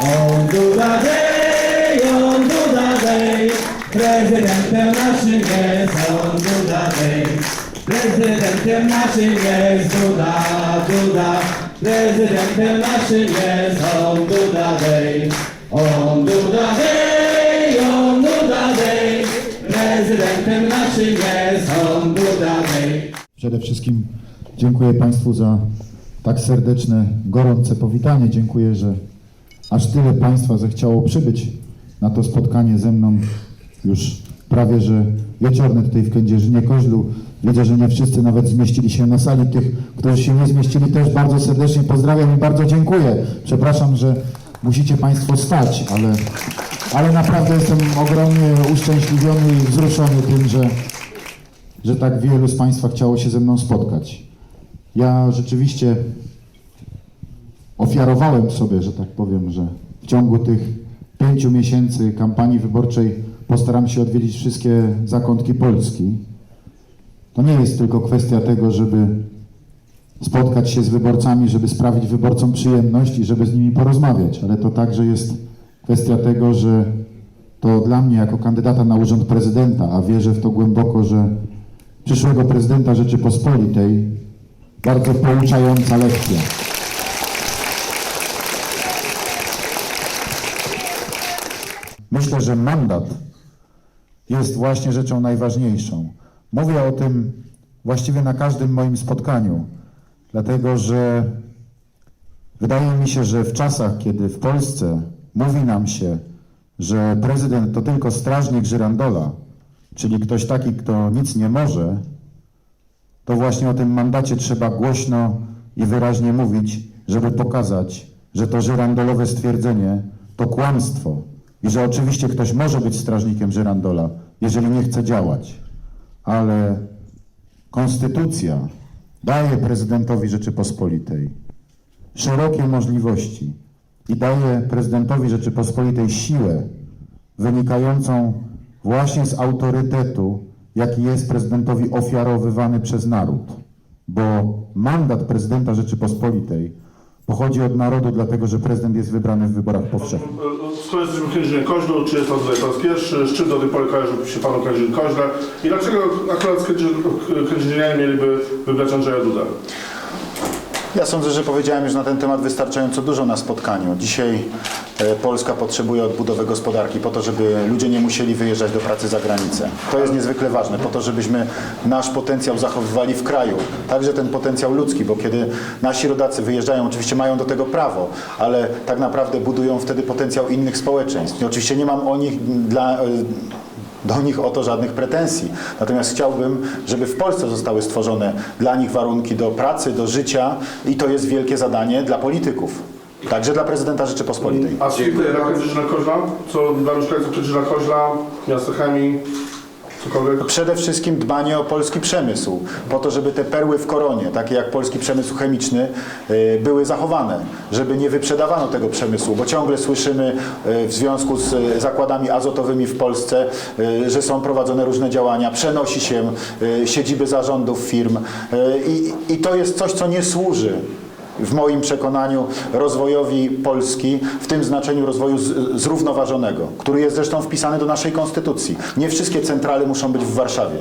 On Duda Day, on Duda Day. Prezydentem naszym jest on Duda Day. Prezydentem naszym jest Duda, Duda. Prezydentem naszym jest on Duda Day. On Duda Day, on Duda Day. Prezydentem naszym jest on Duda Day. Przede wszystkim dziękuję Państwu za tak serdeczne, gorące powitanie. Dziękuję, że aż tyle Państwa zechciało przybyć na to spotkanie ze mną już prawie, że wieczorne tutaj w Kędzierzynie Koźlu. Widzę, że nie wszyscy nawet zmieścili się na sali. Tych, którzy się nie zmieścili też bardzo serdecznie pozdrawiam i bardzo dziękuję. Przepraszam, że musicie Państwo stać, ale, ale naprawdę jestem ogromnie uszczęśliwiony i wzruszony tym, że że tak wielu z Państwa chciało się ze mną spotkać. Ja rzeczywiście ofiarowałem sobie, że tak powiem, że w ciągu tych pięciu miesięcy kampanii wyborczej postaram się odwiedzić wszystkie zakątki Polski. To nie jest tylko kwestia tego, żeby spotkać się z wyborcami, żeby sprawić wyborcom przyjemność i żeby z nimi porozmawiać, ale to także jest kwestia tego, że to dla mnie jako kandydata na urząd prezydenta, a wierzę w to głęboko, że przyszłego prezydenta Rzeczypospolitej bardzo pouczająca lekcja. Myślę, że mandat jest właśnie rzeczą najważniejszą. Mówię o tym właściwie na każdym moim spotkaniu, dlatego że wydaje mi się, że w czasach, kiedy w Polsce mówi nam się, że prezydent to tylko strażnik żyrandola, czyli ktoś taki, kto nic nie może, to właśnie o tym mandacie trzeba głośno i wyraźnie mówić, żeby pokazać, że to żyrandolowe stwierdzenie to kłamstwo i że oczywiście ktoś może być strażnikiem żyrandola, jeżeli nie chce działać, ale konstytucja daje prezydentowi Rzeczypospolitej szerokie możliwości i daje prezydentowi Rzeczypospolitej siłę wynikającą właśnie z autorytetu, jaki jest prezydentowi ofiarowywany przez naród. Bo mandat prezydenta Rzeczypospolitej pochodzi od narodu, dlatego że prezydent jest wybrany w wyborach powszechnych. Skoro jesteśmy w Koźlu, czy jest to tutaj po raz pierwszy, z czym do tej pory kojarzy się Panu Kędzierzyn Koźle i dlaczego akurat Kędzierzynianie mieliby wybrać Andrzeja Dudę? Ja sądzę, że powiedziałem już na ten temat wystarczająco dużo na spotkaniu. Dzisiaj Polska potrzebuje odbudowy gospodarki po to, żeby ludzie nie musieli wyjeżdżać do pracy za granicę. To jest niezwykle ważne, po to, żebyśmy nasz potencjał zachowywali w kraju. Także ten potencjał ludzki, bo kiedy nasi rodacy wyjeżdżają, oczywiście mają do tego prawo, ale tak naprawdę budują wtedy potencjał innych społeczeństw. I oczywiście nie mam o nich dla, e, do nich o to żadnych pretensji. Natomiast chciałbym, żeby w Polsce zostały stworzone dla nich warunki do pracy, do życia i to jest wielkie zadanie dla polityków. Także dla prezydenta Rzeczypospolitej. A Stricte dla Kędzierzyna Koźla? Co dla mieszkańców Kędzierzyna Koźla, miasta chemii, cokolwiek? Przede wszystkim dbanie o polski przemysł, po to, żeby te perły w koronie, takie jak polski przemysł chemiczny, y, były zachowane, żeby nie wyprzedawano tego przemysłu, bo ciągle słyszymy y, w związku z y, zakładami azotowymi w Polsce, y, że są prowadzone różne działania, przenosi się y, siedziby zarządów firm y, i, i to jest coś, co nie służy w moim przekonaniu rozwojowi Polski, w tym znaczeniu rozwoju zrównoważonego, który jest zresztą wpisany do naszej konstytucji. Nie wszystkie centrale muszą być w Warszawie,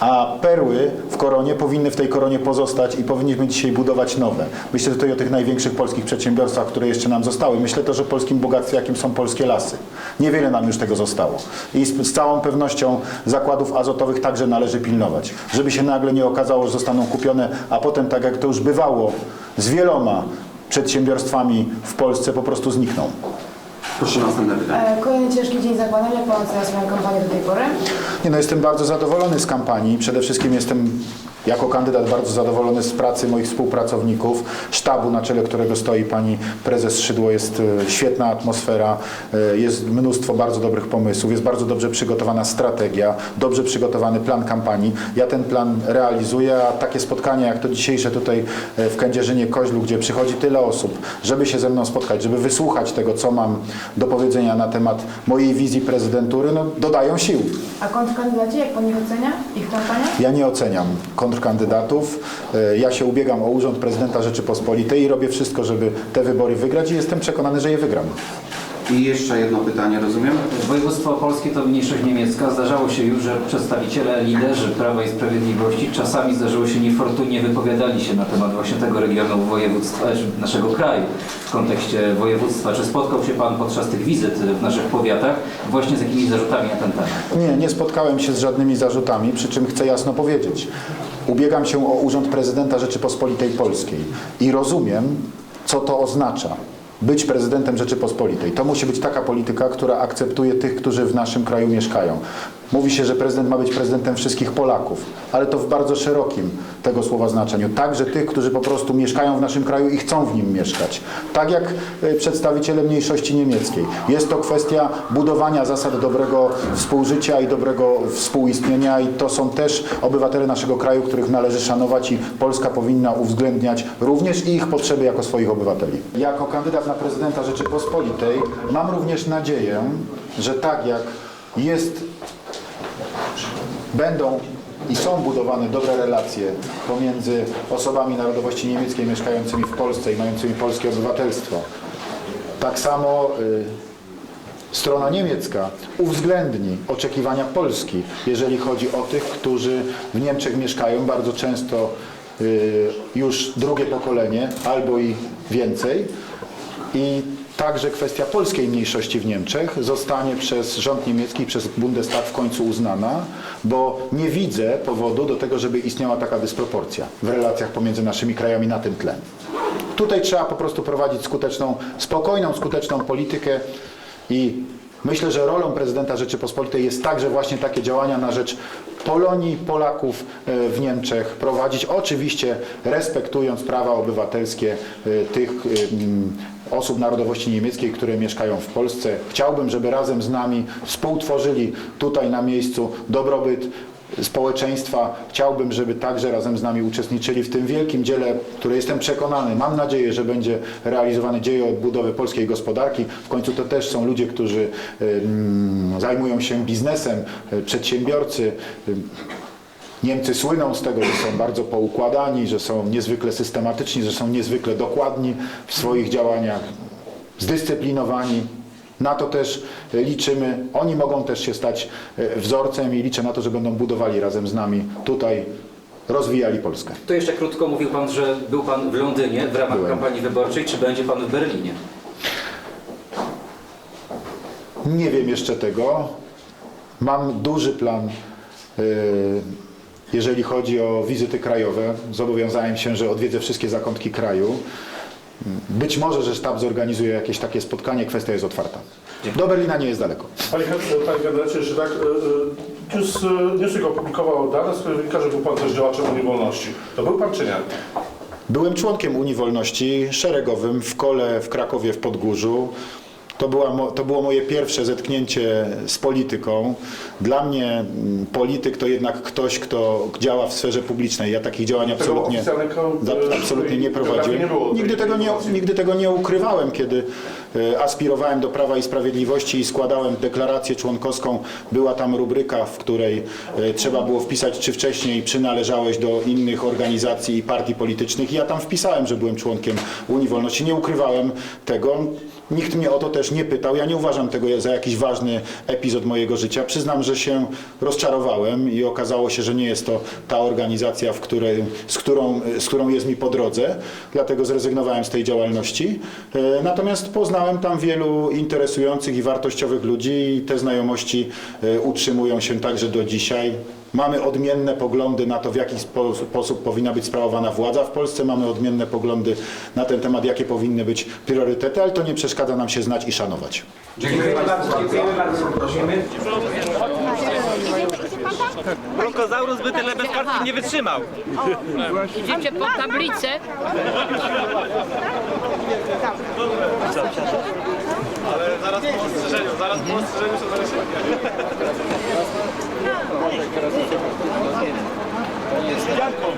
a perły w koronie powinny w tej koronie pozostać i powinniśmy dzisiaj budować nowe. Myślę tutaj o tych największych polskich przedsiębiorstwach, które jeszcze nam zostały. Myślę też o polskim bogactwie, jakim są polskie lasy. Niewiele nam już tego zostało. I z, z całą pewnością zakładów azotowych także należy pilnować, żeby się nagle nie okazało, że zostaną kupione, a potem, tak jak to już bywało, z wieloma przedsiębiorstwami w Polsce po prostu znikną. Proszę następne pytanie. E, Kolejny ciężki dzień za Panem. Jak Pan ocenia swoją kampanię do tej pory? Nie, no jestem bardzo zadowolony z kampanii. Przede wszystkim jestem jako kandydat bardzo zadowolony z pracy moich współpracowników, sztabu, na czele którego stoi pani prezes Szydło. Jest e, świetna atmosfera, e, jest mnóstwo bardzo dobrych pomysłów, jest bardzo dobrze przygotowana strategia, dobrze przygotowany plan kampanii. Ja ten plan realizuję, a takie spotkania jak to dzisiejsze tutaj e, w Kędzierzynie Koźlu, gdzie przychodzi tyle osób, żeby się ze mną spotkać, żeby wysłuchać tego, co mam do powiedzenia na temat mojej wizji prezydentury, no dodają sił. A kontrkandydaci, jak Pan ich ocenia? Ich kampania? Ja nie oceniam kontrkandydatów. Kandydatów. E, Ja się ubiegam o urząd prezydenta Rzeczypospolitej i robię wszystko, żeby te wybory wygrać i jestem przekonany, że je wygram. I jeszcze jedno pytanie, rozumiem? Województwo opolskie to mniejszość niemiecka. Zdarzało się już, że przedstawiciele, liderzy Prawa i Sprawiedliwości czasami zdarzyło się niefortunnie wypowiadali się na temat właśnie tego regionu województwa, czy naszego kraju w kontekście województwa. Czy spotkał się Pan podczas tych wizyt w naszych powiatach właśnie z jakimiś zarzutami na ten temat? Nie, nie spotkałem się z żadnymi zarzutami, przy czym chcę jasno powiedzieć. Ubiegam się o urząd prezydenta Rzeczypospolitej Polskiej i rozumiem, co to oznacza. Być prezydentem Rzeczypospolitej. To musi być taka polityka, która akceptuje tych, którzy w naszym kraju mieszkają. Mówi się, że prezydent ma być prezydentem wszystkich Polaków, ale to w bardzo szerokim tego słowa znaczeniu. Także tych, którzy po prostu mieszkają w naszym kraju i chcą w nim mieszkać. Tak jak e, przedstawiciele mniejszości niemieckiej. Jest to kwestia budowania zasad dobrego współżycia i dobrego współistnienia i to są też obywatele naszego kraju, których należy szanować i Polska powinna uwzględniać również ich potrzeby jako swoich obywateli. Jako kandydat na prezydenta Rzeczypospolitej mam również nadzieję, że tak jak jest będą i są budowane dobre relacje pomiędzy osobami narodowości niemieckiej mieszkającymi w Polsce i mającymi polskie obywatelstwo. Tak samo y, strona niemiecka uwzględni oczekiwania Polski, jeżeli chodzi o tych, którzy w Niemczech mieszkają bardzo często y, już drugie pokolenie albo i więcej. I także kwestia polskiej mniejszości w Niemczech zostanie przez rząd niemiecki, przez Bundestag w końcu uznana, bo nie widzę powodu do tego, żeby istniała taka dysproporcja w relacjach pomiędzy naszymi krajami na tym tle. Tutaj trzeba po prostu prowadzić skuteczną, spokojną, skuteczną politykę i myślę, że rolą prezydenta Rzeczypospolitej jest także właśnie takie działania na rzecz Polonii, Polaków e, w Niemczech prowadzić, oczywiście respektując prawa obywatelskie e, tych e, mm, osób narodowości niemieckiej, które mieszkają w Polsce. Chciałbym, żeby razem z nami współtworzyli tutaj na miejscu dobrobyt społeczeństwa. Chciałbym, żeby także razem z nami uczestniczyli w tym wielkim dziele, które jestem przekonany, mam nadzieję, że będzie realizowany dzieje odbudowy polskiej gospodarki. W końcu to też są ludzie, którzy zajmują się biznesem, y, przedsiębiorcy. Niemcy słyną z tego, że są bardzo poukładani, że są niezwykle systematyczni, że są niezwykle dokładni w swoich działaniach, zdyscyplinowani. Na to też e, liczymy. Oni mogą też się stać e, wzorcem i liczę na to, że będą budowali razem z nami tutaj, rozwijali Polskę. To jeszcze krótko mówił Pan, że był Pan w Londynie w ramach Byłem. kampanii wyborczej. Czy będzie Pan w Berlinie? Nie wiem jeszcze tego. Mam duży plan, e, jeżeli chodzi o wizyty krajowe. Zobowiązałem się, że odwiedzę wszystkie zakątki kraju. Być może, że sztab zorganizuje jakieś takie spotkanie, kwestia jest otwarta. Do Berlina nie jest daleko. Panie, panie kandydacie, jeszcze tak, y, y, News, y, Newsweek opublikował dane, z których wynika, że był Pan też działaczem Unii Wolności. To był Pan czy nie? Byłem członkiem Unii Wolności szeregowym w kole w Krakowie w Podgórzu. To, była, to było moje pierwsze zetknięcie z polityką. Dla mnie mm, polityk to jednak ktoś, kto działa w sferze publicznej. Ja takich działań absolutnie, absolutnie nie prowadziłem. Nigdy tego nie, nigdy tego nie ukrywałem, kiedy aspirowałem do Prawa i Sprawiedliwości i składałem deklarację członkowską. Była tam rubryka, w której e, trzeba było wpisać, czy wcześniej przynależałeś do innych organizacji i partii politycznych. I ja tam wpisałem, że byłem członkiem Unii Wolności. Nie ukrywałem tego. Nikt mnie o to też nie pytał. Ja nie uważam tego za jakiś ważny epizod mojego życia. Przyznam, że się rozczarowałem i okazało się, że nie jest to ta organizacja, w której, z, którą, z którą jest mi po drodze. Dlatego zrezygnowałem z tej działalności. E, Natomiast poznałem tam wielu interesujących i wartościowych ludzi i te znajomości e, utrzymują się także do dzisiaj. Mamy odmienne poglądy na to, w jaki spo- sposób powinna być sprawowana władza w Polsce. Mamy odmienne poglądy na ten temat, jakie powinny być priorytety, ale to nie przeszkadza nam się znać i szanować. Dziękuję bardzo. Dziękujemy bardzo. Prosimy. Bronkozaurus by tyle bez kartki nie wytrzymał. Idziecie po tablicę. Ale zaraz po ostrzeżeniu, zaraz po ostrzeżeniu się zaraz Janką.